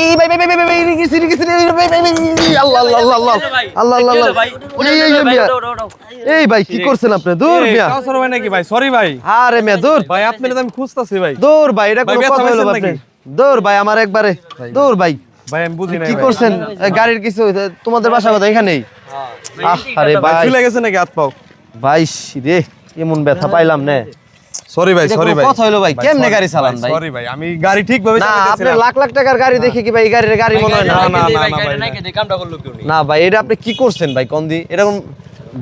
এই ভাই ভাই ভাই ভাই ভাই রিকিসি রিকিসি ভাই ভাই ভাই আল্লাহ আল্লাহ আল্লাহ আল্লাহ আল্লাহ আল্লাহ আল্লাহ। এই এই এই মিয়া। এই ভাই কি করছেন আপনি? দূর মিয়া। কাউসার ভাই নাকি ভাই? সরি ভাই। আরে মিয়া দূর। ভাই আপনার আমি খুঁজতাছি ভাই। দূর ভাই এটা কোনো কথা হলো আপনি। দূর ভাই আমার একবারে। দূর ভাই। ভাই আমি বুঝি না কি করছেন? এই গাড়ির কিছু তোমাদের বাসা কথা এখানেই? আহ আরে ভাই ভাই। চলে গেছে নাকি হাত পাও? ভাই রে এমন ব্যথা পাইলাম না। সরি ভাই সরি ভাই। কথা হলো ভাই, কেমনে গাড়ি চালান ভাই? সরি ভাই আমি গাড়ি ঠিকভাবে না আপনি লাখ লাখ টাকার গাড়ি দেখে কি ভাই গাড়ির গাড়ি মনে হয় না? না, না, না, না, ভাই, না ভাই এটা আপনি কি করছেন ভাই কন্দি এরকম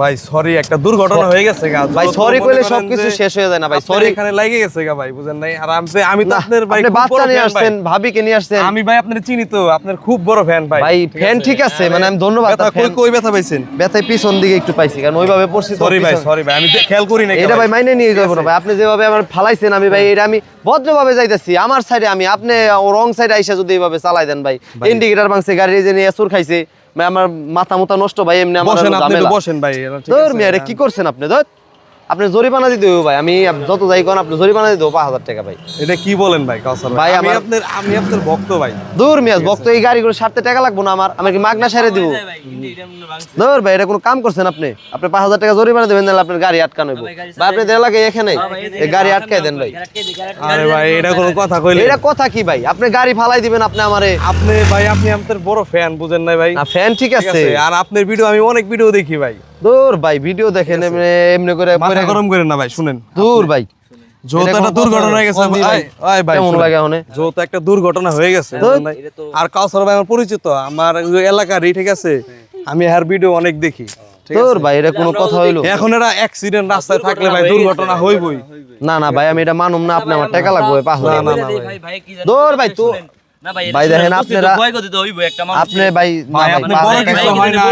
ভাই সরি একটা দুর্ঘটনা হয়ে গেছে গা। ভাই সরি কইলে সবকিছু শেষ হয়ে যায় না ভাই সরি এখানে লাগে গেছে গা ভাই বুঝেন নাই? আর আমি আমি তো আপনার ভাই আপনি বাচ্চা নিয়ে। আসছেন ভাবিকে নিয়ে আসছেন। আমি ভাই আপনার চিনি তো আপনার খুব বড় ফ্যান ভাই। ভাই ফ্যান ঠিক আছে মানে আমি ধন্যবাদ ব্যথা কই কই ব্যথা পাইছেন? ব্যথায় পিছন দিকে একটু পাইছি কারণ ওইভাবে পড়ছি সরি ভাই সরি ভাই আমি খেয়াল করি না এটা ভাই। মাইনে নিয়ে যাব না ভাই আপনি যেভাবে আমার ফালাইছেন আমি ভাই এটা আমি ভদ্রভাবে যাইতেছি আমার সাইডে আমি আপনি রং সাইডে আইসা যদি এইভাবে চালাই দেন ভাই ইন্ডিকেটার ভাঙছে গাড়ি যে নিয়ে খাইছে আমার মাথা মুথা নষ্ট ভাই এমনি আমার বসেন আপনি বসেন ভাই ধর মিয়া রে কি করছেন আপনি? ধর আপনি জরিমানা দিতে হবে ভাই আমি যত যাই কোন আপনি জরিমানা দিতে হবে পাঁচ হাজার টাকা ভাই। এটা কি বলেন ভাই কাউসার ভাই, আমি আপনার আমি আপনার ভক্ত ভাই। দূর মিয়া ভক্ত এই গাড়িগুলো সারতে টাকা লাগবো না আমার আমি কি মাগনা সারে দিব? ধর ভাই এটা কোনো কাম করছেন আপনি? আপনি পাঁচ হাজার টাকা জরিমানা দেবেন নাহলে আপনার গাড়ি আটকানো হইবো। ভাই আপনি দেড় লাগে এখানে এই গাড়ি আটকাই দেন ভাই। আরে ভাই এটা কোনো কথা কইলে এটা কথা কি ভাই? আপনি গাড়ি ফালাই দিবেন আপনি আমারে। আপনি ভাই আপনি আপনার বড় ফ্যান বুঝেন নাই ভাই। ফ্যান ঠিক আছে আর আপনার ভিডিও আমি অনেক ভিডিও দেখি ভাই। দূর ভাই ভিডিও দেখেন এমনি এমনি করে মাথা গরম করেন না ভাই শুনেন। দূর ভাই। একটা দুর্ঘটনা হয়ে গেছে ভাই। ভাই কেমন লাগে একটা দুর্ঘটনা হয়ে গেছে আর কাউসার ভাই আমার পরিচিত আমার ওই এলাকারই ঠিক আছে? আমি আর ভিডিও অনেক দেখি। তোর দূর ভাই এটা কোনো কথা হইল। এখন এরা অ্যাক্সিডেন্ট রাস্তায় থাকলে ভাই দুর্ঘটনা হইবই। না না ভাই আমি এটা মানুম না আপনি আমার টাকা লাগবে পাঁচ হাজার না। না, ভাই। দৌড় ভাই, তো- ভাই দেখেন আপনারা- আপনি ভাই না হয় না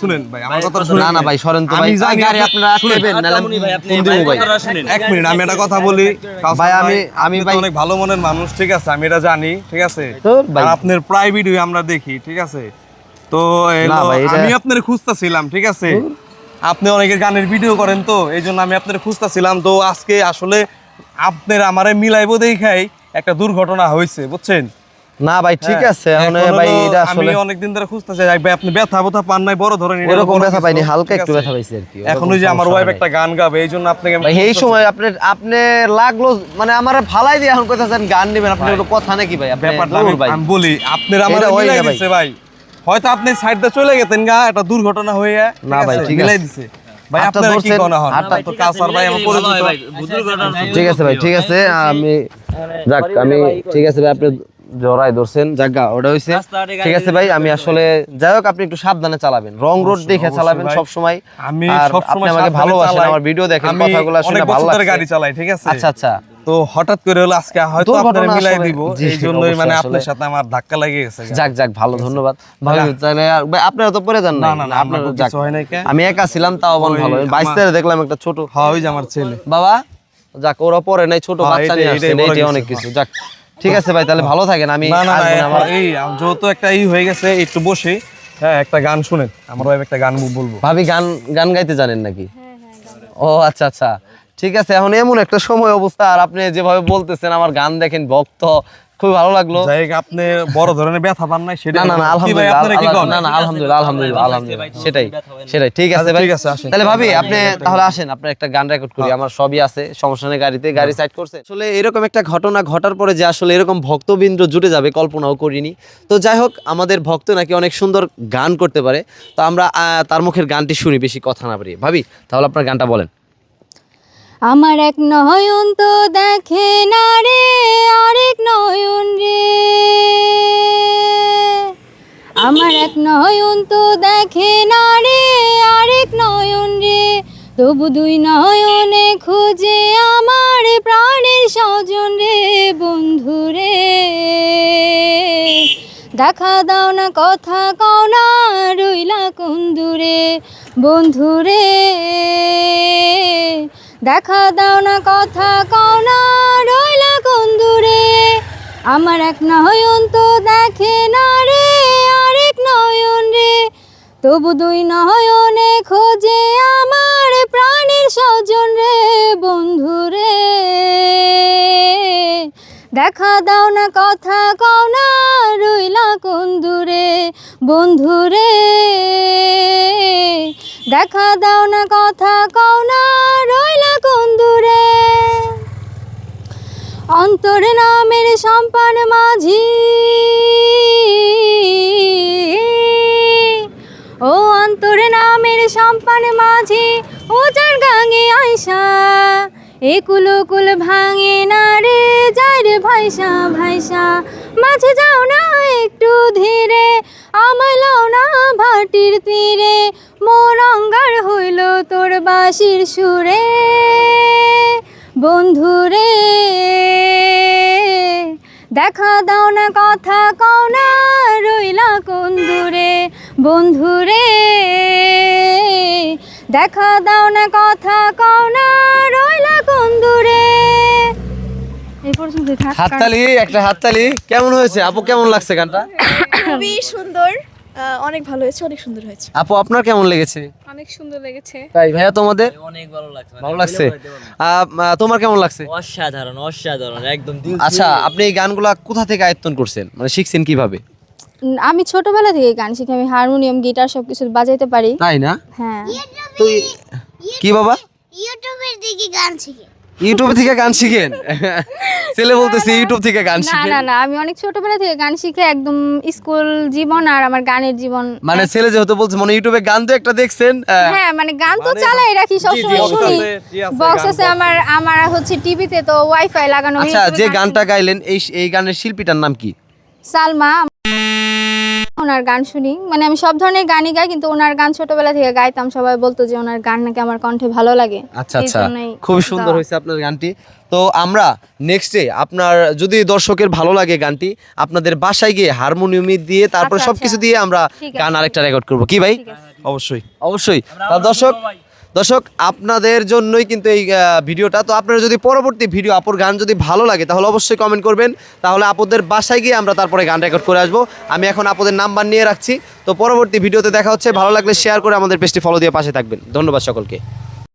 শুনেন ভাই আমার কথা শুনেন। না না ভাই সরেন তো ভাই আমি গাড়ি আপনারা আটকাবেন দিব ভাই এক মিনিট আমি একটা কথা বলি। ভাই, আমি- আমি ভাই- অনেক ভালো মনের মানুষ ঠিক আছে? আমি এটা জানি ঠিক আছে? তো ভাই আপনার প্রায় ভিডিও আমরা দেখি ঠিক আছে? তো না আমি আপনার খুঁজতেছিলাম ঠিক আছে? আপনি অনেকের গানের ভিডিও করেন তো এই জন্য আমি আপনার খুঁজতেছিলাম। তো আজকে আসলে আপনার আমারে মিলাইবো দেখাই একটা দুর্ঘটনা হয়েছে বুঝছেন? না ভাই ঠিক আছে ভাই এটা আমি আসলে অনেকদিন ধরে খুঁজতেছি ভাই আপনি ব্যথা ব্যথা পান নাই বড় ধরনের বড় ব্যথা পাইনি হালকা ঠিক একটু আছে? ব্যথা পাইছি আর কি এখন ওই যে আমার ওয়াইফ একটা গান গাবে এই জন্য আপনাকে ভাই এই সময় আপনি আপনি লাগল মানে আমার ফালাই দিয়ে এখন কইতাছেন গান নেবেন আপনি কথা নাকি ভাই? ব্যাপারটা আমি ভাই। আমি বলি আপনার আমার এটা হয় মিলাই না ভাই। দিছে ভাই। হয়তো আপনি সাইড দিয়ে চলে গেতেন গা একটা দুর্ঘটনা হয়ে না ভাই, ঠিক মিলাই আছে। দিছে। ভাই আপনারা কি কোনা হন? হাতটা- তো কাসার ভাই আমার পরিচিত? ঠিক আছে ভাই ঠিক আছে আমি যাক আমি ঠিক আছে ভাই আপনি জড়াই ধরছেন। জায়গা ওটা হইছে ঠিক আছে ভাই আমি আসলে যাই হোক আপনি একটু সাবধানে চালাবেন। রং রোড দেখে চালাবেন সব সময় আমি সব সময় আমাকে ভালোবাসেন আমার ভিডিও দেখেন কথাগুলো শুনে ভালো লাগছে। গাড়ি চালাই ঠিক আছে? আচ্ছা আচ্ছা। তো হঠাৎ করে হলো আজকে হয়তো আপনারা মিলাই দিব। এই জন্যই মানে আপনার সাথে আমার ধাক্কা লেগে গেছে। যাক যাক ভালো ধন্যবাদ। ভাই তাহলে আর- ভাই, আপনারা তো পরে যান না না আপনার যাক। কিছু হয় নাই কে? আমি একা ছিলাম তাও ভালো। বাইশ আমার- তারিখে দেখলাম একটা ছোট হ্যাঁ ওই যে আমার ছেলে। বাবা যাক ওরা পরে নাই ছোট হ্যাঁ, বাচ্চা এটাই- নিয়ে এটাই আসছেন এইটাই অনেক কিছু। যাক। ঠিক আছে ভাই তাহলে ভালো থাকেন আমি না না না আসব না, আমার এই যেহেতু একটা ই হয়ে গেছে একটু বসে। হ্যাঁ একটা গান শুনেন আমার ভাই একটা গান বলব। ভাবি গান গান গাইতে জানেন নাকি? ও আচ্ছা আচ্ছা। ঠিক আছে এখন এমন একটা সময় অবস্থা আর আপনি যেভাবে বলতেছেন আমার গান দেখেন ভক্ত খুব ভালো লাগল। যাই আপনি বড় ধরনের ব্যথা পান নাই সেটা না না আলহামদুলিল্লাহ? না না আলহামদুলিল্লাহ আলহামদুলিল্লাহ আলহামদুলিল্লাহ সেটাই সেটাই ঠিক আছে আচ্ছা, ভাই। ঠিক আছে, আসেন। তাহলে ভাবি আপনি তাহলে আসেন আপনার একটা গান রেকর্ড করি আমার সবই আছে সমস্যা নেই গাড়িতে গাড়ি সাইড করছে আসলে এরকম একটা ঘটনা ঘটার পরে যে আসলে এরকম ভক্তবৃন্দ জুটে যাবে কল্পনাও করিনি। তো যাই হোক আমাদের ভক্ত নাকি অনেক সুন্দর গান করতে পারে। তো আমরা তার মুখের গানটি শুনি বেশি কথা না পারি ভাবি তাহলে আপনার গানটা বলেন। আমার এক নয়ন তো দেখে না রে আরেক নয়ন রে। আমার এক নয়ন তো দেখে না রে আরেক নয়ন রে। তবু দুই নয়নে খুঁজে আমার প্রাণের স্বজন রে, বন্ধু রে। দেখা দাও না, কথা কও না, রইলা কোন দূরে বন্ধু রে। দেখা দাও না কথা কও না, রইলা কোন দূরে আমার এক নয়ন তো দেখে না রে, আরেক নয়ন রে। তবু দুই নয়নে খোঁজে আমার প্রাণের স্বজন রে, বন্ধু রে। দেখা দাও না কথা কও না, রইলা কোন দূরে বন্ধু রে। দেখা দাও না কথা কও অন্তরে নামের সম্পান মাঝি। ও অন্তরে নামের সম্পান মাঝি, ও যার গাঙে আইসা এ কুলো কুল ভাঙে না রে যায় রে ভাইসা ভাইসা মাঝে যাও না একটু ধীরে, আমায় না ভাটির তীরে, মন অঙ্গার হইল তোর বাঁশির সুরে। বন্ধুরে দেখা দাও না কথা কও না রইলা কোন দূরে বন্ধুরে। দেখা দাও না কথা কও না রইলা কোন দূরে এই পর্যন্ত হাততালি একটা হাততালি। কেমন হয়েছে? আপু কেমন লাগছে গানটা? খুবই সুন্দর। অনেক ভালো হয়েছে অনেক সুন্দর হয়েছে। আপু আপনার কেমন লেগেছে? অনেক সুন্দর লেগেছে। তাই ভাইয়া তোমাদের? অনেক ভালো লাগছে ভালো লাগছে? তোমার কেমন লাগছে? অসাধারণ অসাধারণ একদম দিল আচ্ছা আপনি এই গানগুলা কোথা থেকে আয়ত্তন করছেন? মানে শিখছেন কীভাবে? আমি ছোটবেলা থেকে গান শিখি আমি হারমোনিয়াম গিটার সব কিছু বাজাইতে পারি। তাই না? হ্যাঁ। তো কি বাবা? ইউটিউবের দিকে গান শিখে। ইউটিউব থেকে গান শিখেন? ছেলে বলতেছে ইউটিউব থেকে গান না শিখেন। না না আমি অনেক ছোটবেলা থেকে গান শিখে একদম স্কুল জীবন আর আমার গানের জীবন মানে ছেলে যেহেতু বলছে মানে ইউটিউবে গান তো একটা দেখছেন হ্যাঁ মানে গান তো চালাই রাখি সবসময় শুনি। বক্স আছে আমার আমার হচ্ছে টিভিতে তো ওয়াইফাই লাগানো আচ্ছা যে গানটা গাইলেন এই এই গানের শিল্পীটার নাম কি? সালমা ওনার গান শুনি। মানে আমি সব ধরনের গানই গাই কিন্তু ওনার গান ছোটবেলা থেকে গাইতাম। সবাই বলতো যে ওনার গান নাকি আমার কণ্ঠে ভালো লাগে। আচ্ছা আচ্ছা। খুব সুন্দর। হয়েছে আপনার গানটি। তো আমরা নেক্সটে আপনার যদি দর্শকের ভালো লাগে গানটি আপনাদের বাসায় গিয়ে হারমোনিয়ামে দিয়ে তারপরে আচ্ছা, সবকিছু আচ্ছা। দিয়ে আমরা গান আরেকটা রেকর্ড করব। কি ভাই? অবশ্যই। অবশ্যই। দর্শক দর্শক, আপনাদের জন্যই কিন্তু এই ভিডিওটা। তো আপনারা যদি পরবর্তী ভিডিও আপুর গান যদি ভালো লাগে, তাহলে অবশ্যই কমেন্ট করবেন। তাহলে আপুদের বাসায় গিয়ে আমরা তারপরে গান রেকর্ড করে আসব। আমি এখন আপুদের নাম্বার নিয়ে রাখছি। তো পরবর্তী ভিডিওতে দেখা হচ্ছে। ভালো লাগলে শেয়ার করে আমাদের পেজটি ফলো দিয়ে পাশে থাকবেন। ধন্যবাদ সকলকে।